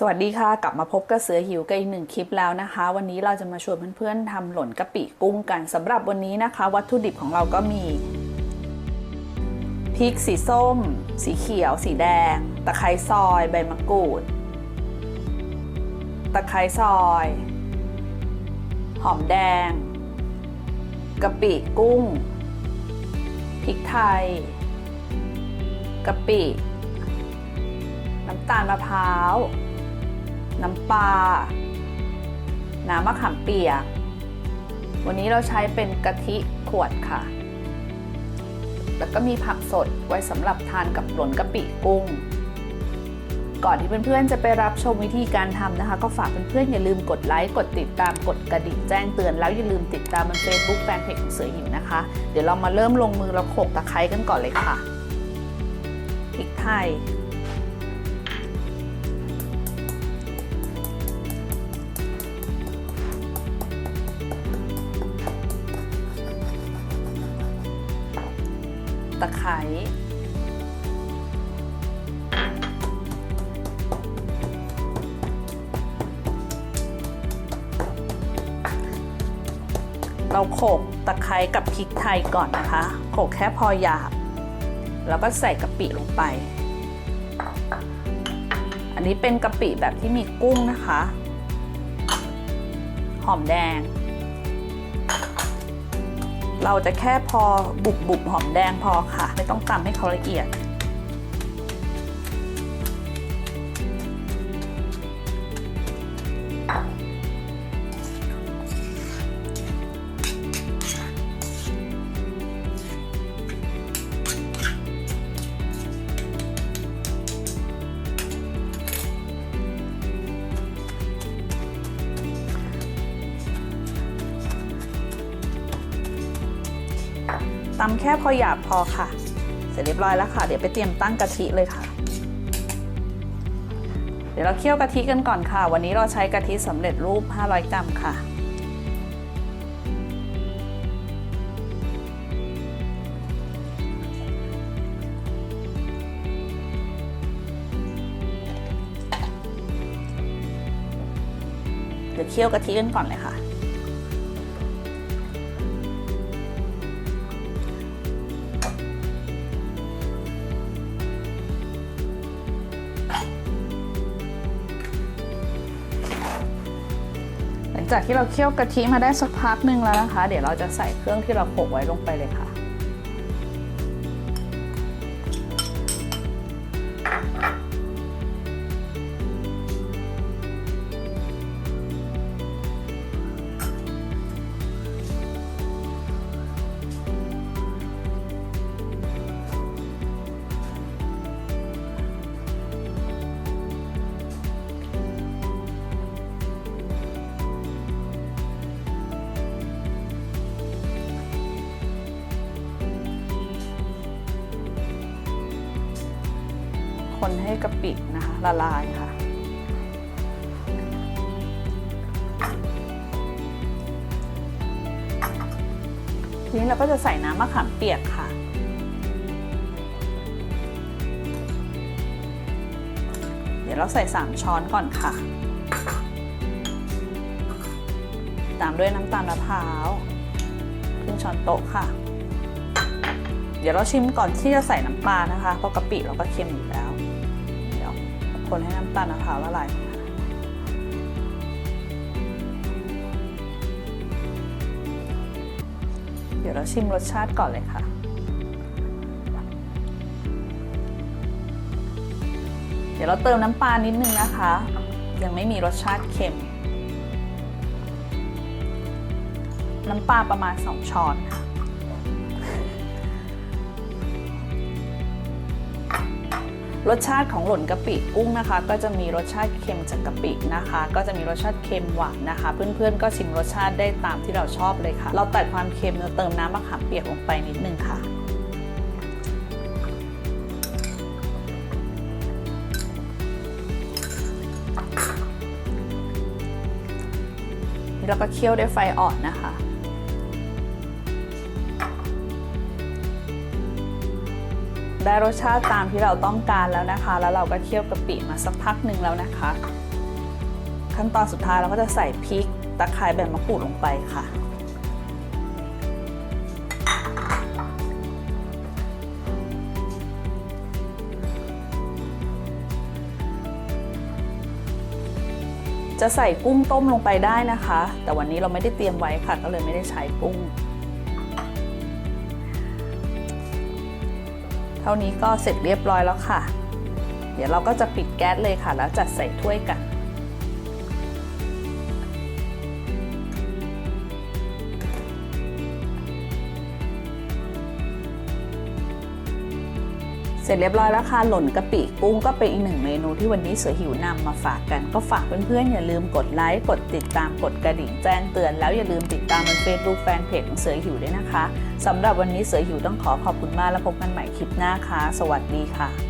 สวัสดีค่ะ กลับมาพบกับเสือหิวกับอีกหนึ่งคลิปแล้วนะคะ วันนี้เราจะมาชวนเพื่อนๆทำหล่นกะปิกุ้งกันสำหรับวันนี้นะคะ วัตถุดิบของเราก็มีพริกสีส้ม สีเขียว สีแดง ตะไคร้ซอย ใบมะกรูด ตะไคร้ซอย หอมแดงกะปิกุ้งพริกไทยกะปิน้ำตาลมะพร้าว น้ำปลา น้ำมะขามเปียก วันนี้เราใช้เป็นกะทิขวดค่ะ แล้วก็มีผักสดไว้สำหรับทานกับหลนกะปิกุ้ง ก่อนที่เพื่อนๆจะไปรับชมวิธีการทำนะคะ ก็ฝากเพื่อนๆอย่าลืมกดไลค์ กดติดตาม กดกระดิ่งแจ้งเตือน แล้วอย่าลืมติดตามบน Facebook แฟนเพจของเสือหยิมนะคะ เดี๋ยวเรามาเริ่มลงมือเราโขลกตะไคร้กันก่อนเลยค่ะ พริกไทย ตะไคร้เราโขกตะไคร้กับพริกไทยก่อนนะคะ โขกแค่พอหยาบ แล้วก็ใส่กะปิลงไป อันนี้เป็นกะปิแบบที่มีกุ้งนะคะ หอมแดง เราจะแค่พอบุบบุบหอมแดงพอค่ะ ไม่ต้องตำให้เขาละเอียด ตำแค่พอหยาบพอค่ะ เสร็จเรียบร้อยแล้วค่ะ เดี๋ยวไปเตรียมตั้งกะทิเลยค่ะ เดี๋ยวเราเคี่ยวกะทิกันก่อนค่ะ วันนี้เราใช้กะทิสำเร็จรูป 500 กรัมค่ะเดี๋ยวเคี่ยวกะทิกันก่อนเลยค่ะ จากที่เราเคี่ยวกะทิมาได้สักพักหนึ่งแล้วนะคะ เดี๋ยวเราจะใส่เครื่องที่เราโขลกไว้ลงไปเลยค่ะ คนให้กะปินะคะละลายค่ะ ทีนี้เราก็จะใส่น้ำมะขามเปียกค่ะ เดี๋ยวเราใส่ 3 ช้อนก่อนค่ะ ตามด้วยน้ำตาลมะพร้าวครึ่งช้อนโต๊ะค่ะเดี๋ยวเราชิมก่อนที่จะใส่น้ำปลานะคะ เพราะกะปิเราก็เค็มอยู่แล้วเดี๋ยว คนให้น้ำตาลมะพร้าวละลายเดี๋ยวเราชิมรสชาติก่อนเลยค่ะ เดี๋ยวเราเติมน้ำปลานิดนึงนะคะ ยังไม่มีรสชาติเค็ม น้ำปลาประมาณ 2 ช้อนค่ะ รสชาติของหล่นกะปิกุ้งนะคะ ก็จะมีรสชาติเค็มจากกะปินะคะ ก็จะมีรสชาติเค็มหวานนะคะ เพื่อนๆก็ชิมรสชาติได้ตามที่เราชอบเลยค่ะ เราตัดความเค็มเราเติมน้ำมะขามเปียกลงไปนิดนึงค่ะแล้วก็เคี่ยวด้วยไฟอ่อนนะคะ ได้รสชาติตามที่เราต้องการแล้วนะคะ แล้วเราก็เคี่ยวกะปิมาสักพักหนึ่งแล้วนะคะ ขั้นตอนสุดท้ายเราก็จะใส่พริกตะไคร้ใบมะกรูดลงไปค่ะ จะใส่กุ้งต้มลงไปได้นะคะ แต่วันนี้เราไม่ได้เตรียมไว้ค่ะ ก็เลยไม่ได้ใช้กุ้ง ท่านี้ก็เสร็จเรียบร้อยแล้วค่ะ เดี๋ยวเราก็จะปิดแก๊สเลยค่ะ แล้วจัดใส่ถ้วยกัน เสร็จเรียบร้อยแล้วค่ะหล่นกะปิกุ้งก็เป็นอีกหนึ่งเมนูที่วันนี้เสือหิวนำมาฝากกัน ก็ฝากเพื่อนๆอย่าลืมกดไลค์กดติดตามกดกระดิ่งแจ้งเตือนแล้วอย่าลืมติดตามบนเฟซบุ๊กแฟนเพจของเสือหิวด้วยนะคะสำหรับวันนี้เสือหิวต้องขอขอบคุณมากแล้วพบกันใหม่คลิปหน้าค่ะ สวัสดีค่ะ